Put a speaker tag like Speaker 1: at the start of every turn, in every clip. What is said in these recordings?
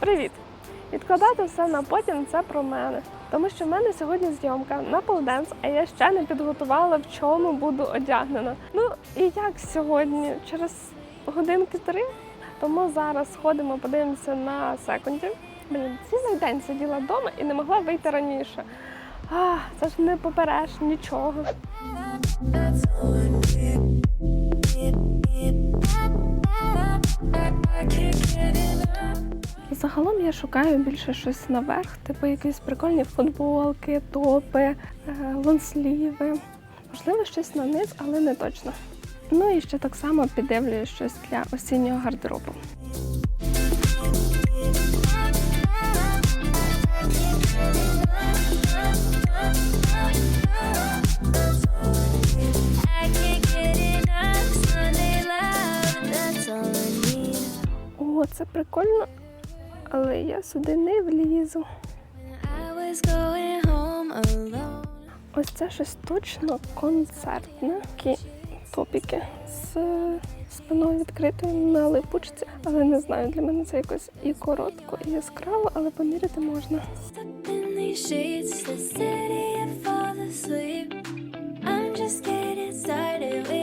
Speaker 1: Привіт! Відкладати все на потім це про мене. Тому що в мене сьогодні зйомка на полденс, а я ще не підготувала, в чому буду одягнена. Ну і як сьогодні? Через годинки три. Тому зараз сходимо, подивимося на секунді. Блін, цілий день сиділа вдома і не могла вийти раніше. А, це ж не попереш нічого. Загалом я шукаю більше щось наверх, типу якісь прикольні футболки, топи, е, лонсліви. Можливо, щось на низ, але не точно. Ну і ще так само піддивлюю щось для осіннього гардеробу. О, це прикольно, але я сюди не влізу. Ось це щось точно концертне. Топіки з спиною відкритою на липучці. Але не знаю, для мене це якось і коротко, і яскраво, але поміряти можна.
Speaker 2: I'm just getting started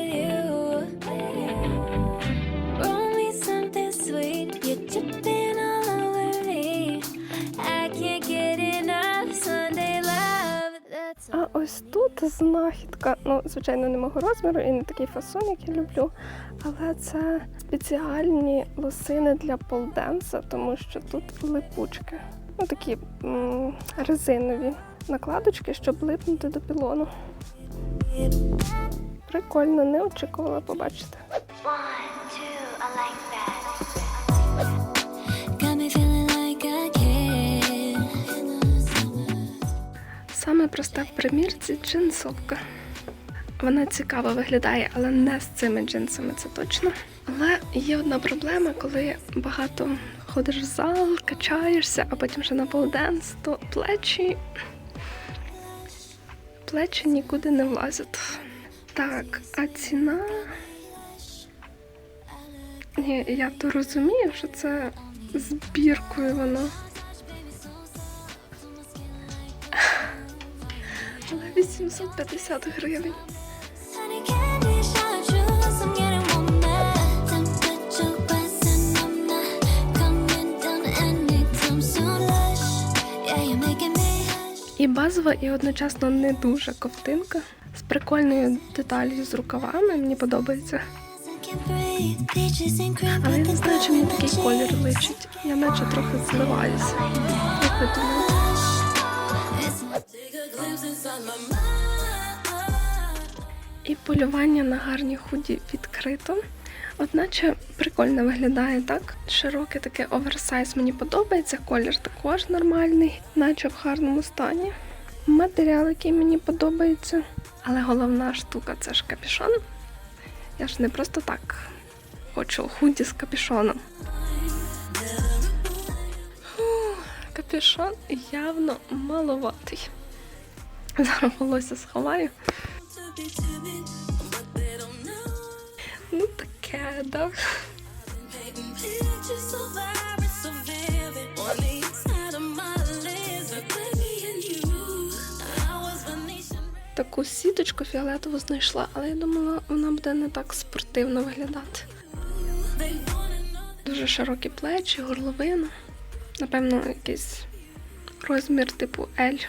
Speaker 1: А знахідка, ну, звичайно, не мого розміру і не такий фасон, як я люблю. Але це спеціальні лосини для полденса, тому що тут липучки. Ну, такі м, резинові накладочки, щоб липнути до пілону. Прикольно, не очікувала побачити. Саме проста в примірці джинсовка. Вона цікаво виглядає, але не з цими джинсами, це точно. Але є одна проблема, коли багато ходиш в зал, качаєшся, а потім ще на полденс, то плечі. Плечі нікуди не влазять. Так, а ціна. Ні, я то розумію, що це збіркою воно. 850 гривень. І базова, і одночасно не дуже ковтинка. З прикольною деталью з рукавами мені подобається. Але я не знаю, чи мені такий колір личить. Я наче трохи зливаюся. І полювання на гарні худі відкрито. Одначе прикольно виглядає так. Широке таке оверсайз мені подобається. Колір також нормальний, наче в гарному стані. Матеріал, який мені подобається. Але головна штука це ж капюшон. Я ж не просто так хочу худі з капюшоном. Фух, Капюшон явно маловатий. Зараз волосся сховаю. Ну таке, да. Таку сіточку фіолетову знайшла, але я думала, вона буде не так спортивно виглядати. Дуже широкі плечі, горловина. Напевно, якийсь розмір типу L.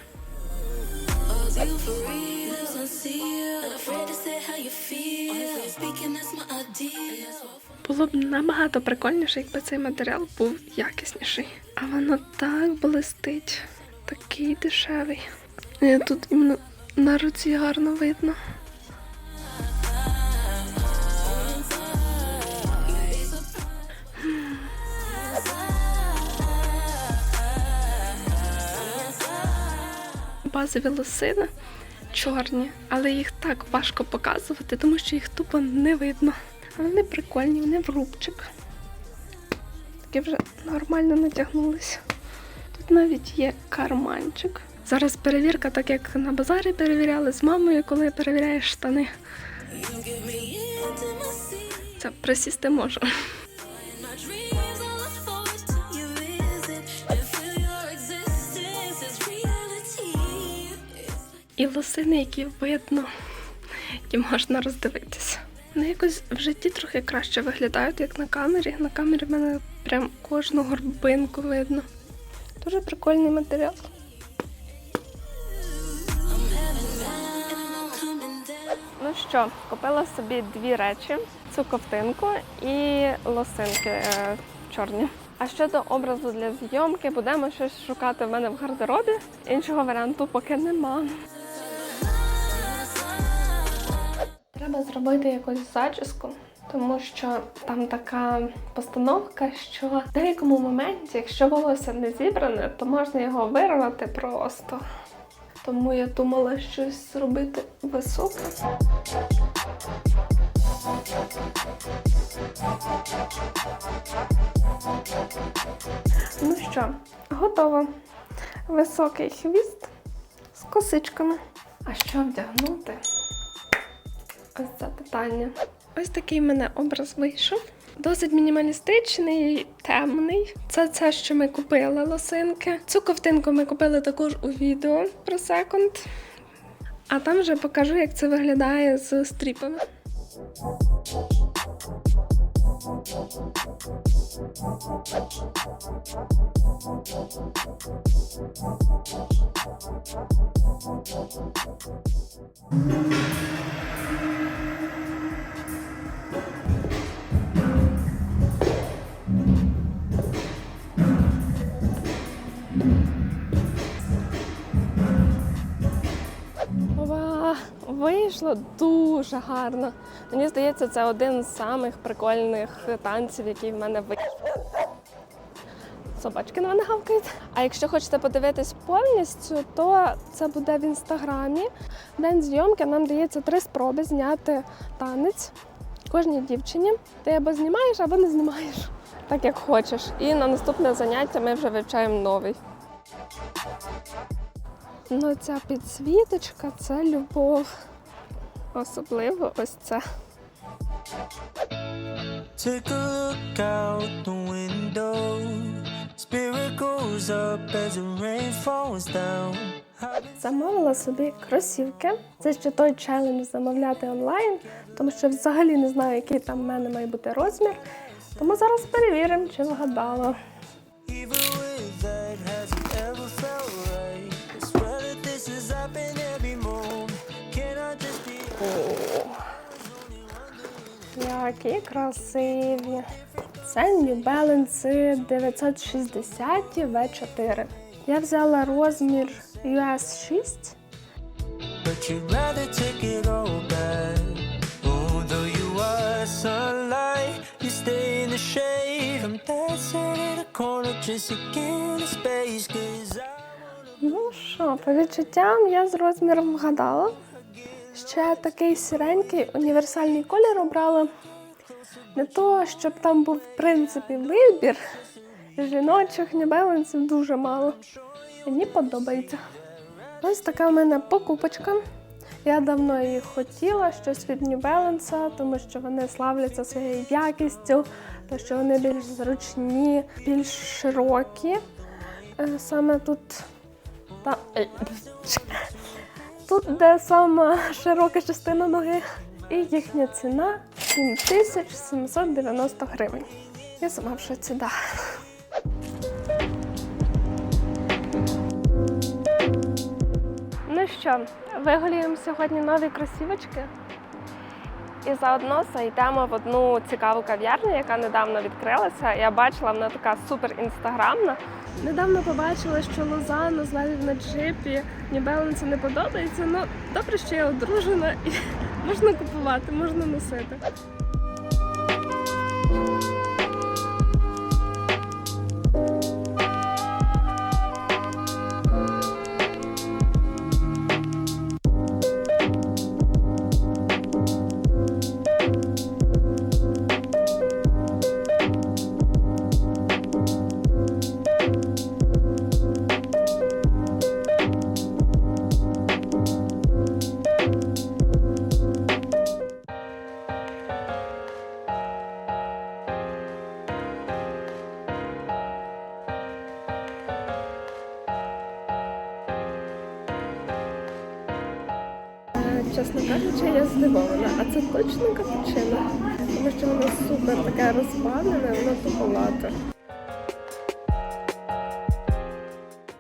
Speaker 1: Було б набагато прикольніше, якби цей матеріал був якісніший. А воно так блистить, такий дешевий. І Тут іменно на руці гарно видно. Базові лосини чорні, але їх так важко показувати, тому що їх тупо не видно. Вони прикольні, вони в рубчик. таки вже нормально натягнулися. Тут навіть є карманчик. Зараз перевірка, так як на базарі перевіряли з мамою, коли перевіряєш штани. Це присісти можу. І лосини, які видно, які можна роздивитися. Вони якось в житті трохи краще виглядають, як на камері. На камері в мене прям кожну горбинку видно. Дуже прикольний матеріал. Ну що, купила собі дві речі: цю ковтинку і лосинки е, чорні. А щодо образу для зйомки, будемо щось шукати в мене в гардеробі. Іншого варіанту поки нема. Треба зробити якусь зачіску, тому що там така постановка, що в деякому моменті, якщо волосся не зібране, то можна його вирвати просто. Тому я думала щось зробити високе. Ну що, готово. Високий хвіст з косичками. А що вдягнути? Ось це питання. Ось такий мене образ вийшов. Досить мінімалістичний, темний. Це це, що ми купили лосинки. Цю ковтинку ми купили також у відео про секонд. А там вже покажу, як це виглядає з стріпами. Ва, вийшло дуже гарно. Мені здається, це один з самих прикольних танців, який в мене вийшов. Собачки на мене гавкають. А якщо хочете подивитись повністю, то це буде в інстаграмі. День зйомки нам дається три спроби зняти танець кожній дівчині. Ти або знімаєш, або не знімаєш, так як хочеш. І на наступне заняття ми вже вивчаємо новий. Ну, ця підсвіточка це любов. Особливо ось це.
Speaker 3: A look out the window. Spirit goes up as the rain falls down.
Speaker 1: Замовила собі кросівки. Це ще той челендж замовляти онлайн, тому що взагалі не знаю, який там в мене має бути розмір. Тому зараз перевіримо, чи вгадала. Які красиві. Це New Balance 960 V4. Я взяла розмір US 6.
Speaker 3: But you'd rather take it all back. Although you are sunlight, you stay in the shade. I'm dancing in a corner just to get a space. Cause I
Speaker 1: Ну що, по відчуттям я з розміром вгадала. Ще такий сіренький універсальний колір обрала. Не то, щоб там був в принципі вибір. Жіночих Balance дуже мало. Мені подобається. Ось така в мене покупочка. Я давно її хотіла, щось від New тому що вони славляться своєю якістю, то що вони більш зручні, більш широкі. Е, Саме тут та... Тут де сама широка частина ноги. І їхня ціна 7790 гривень. Я сама в шоці, да. Ну що, виголюємо сьогодні нові кросівочки. І заодно зайдемо в одну цікаву кав'ярню, яка недавно відкрилася. Я бачила, вона така супер інстаграмна. Недавно побачила, що лоза на на джипі Нібелен це не подобається. Ну добре, що я одружена і можна купувати, можна носити. Чесно кажучи, я здивована. А це точно капучино? Тому що воно супер таке розпалене, воно туполате.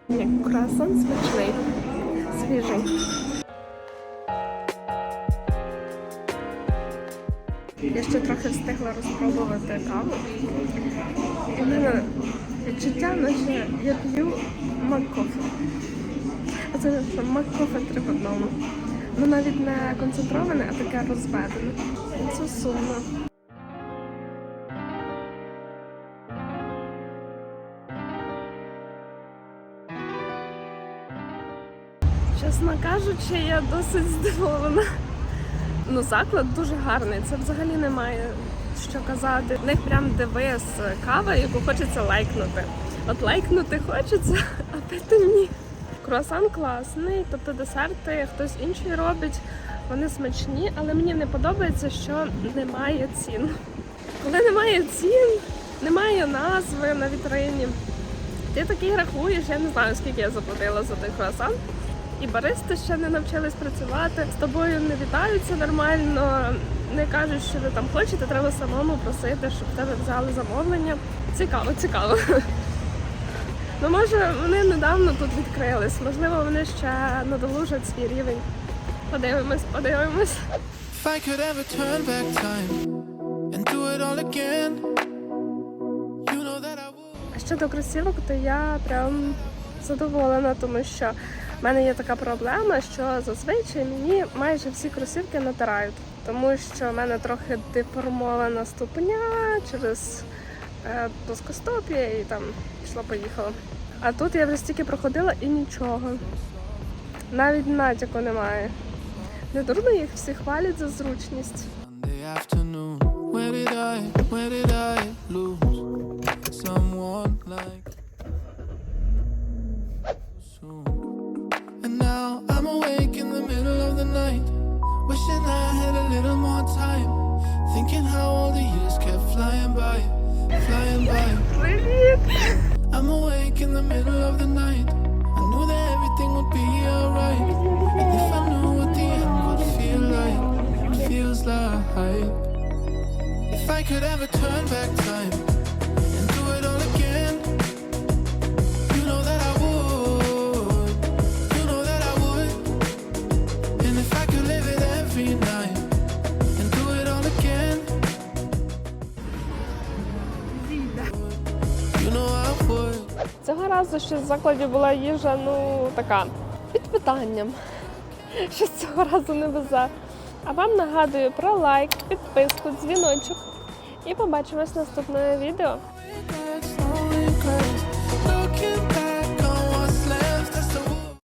Speaker 1: Ні, Круасан смачний, свіжий. Я ще трохи встигла розпробувати каву. У мене відчуття, наче я п'ю маккофе. А це маккофе три в одному. Ну навіть не концентроване, а таке розведене. Це сумно. Чесно кажучи, я досить здивована. Ну, заклад дуже гарний. Це взагалі немає що казати. В них прям девиз кава, яку хочеться лайкнути. От лайкнути хочеться, а пити ні. Круасан класний, тобто десерти хтось інший робить. Вони смачні, але мені не подобається, що немає цін. Коли немає цін, немає назви на вітрині. Ти такий рахуєш, я не знаю, скільки я заплатила за той круасан. І баристи ще не навчились працювати. З тобою не вітаються нормально, не кажуть, що ви там хочете, треба самому просити, щоб тебе взяли замовлення. Цікаво, цікаво. Ну, може, вони недавно тут відкрились, можливо, вони ще надолужать свій рівень. Подивимось, подивимось.
Speaker 4: If I could ever turn back time and do it all again, you know that I would.
Speaker 1: А щодо кросівок, то я прям задоволена, тому що в мене є така проблема, що зазвичай мені майже всі кросівки натирають, тому що в мене трохи деформована ступня через плоскостоп'я і там пішло поїхало. А тут я вже стільки проходила і нічого. Навіть натяку немає. Не дурно їх всі хвалять за зручність.
Speaker 4: Wishing I had a little more time, thinking how all the years kept flying by, could ever turn back time and do it all again, you know that I would. You know that I would. And if I could live it every night and do it all again, you know I would.
Speaker 1: Цього разу ще в закладі була їжа, ну така під питанням. Що цього разу не везе. А вам нагадую про лайк, підписку, дзвіночок. І побачимось в наступному відео.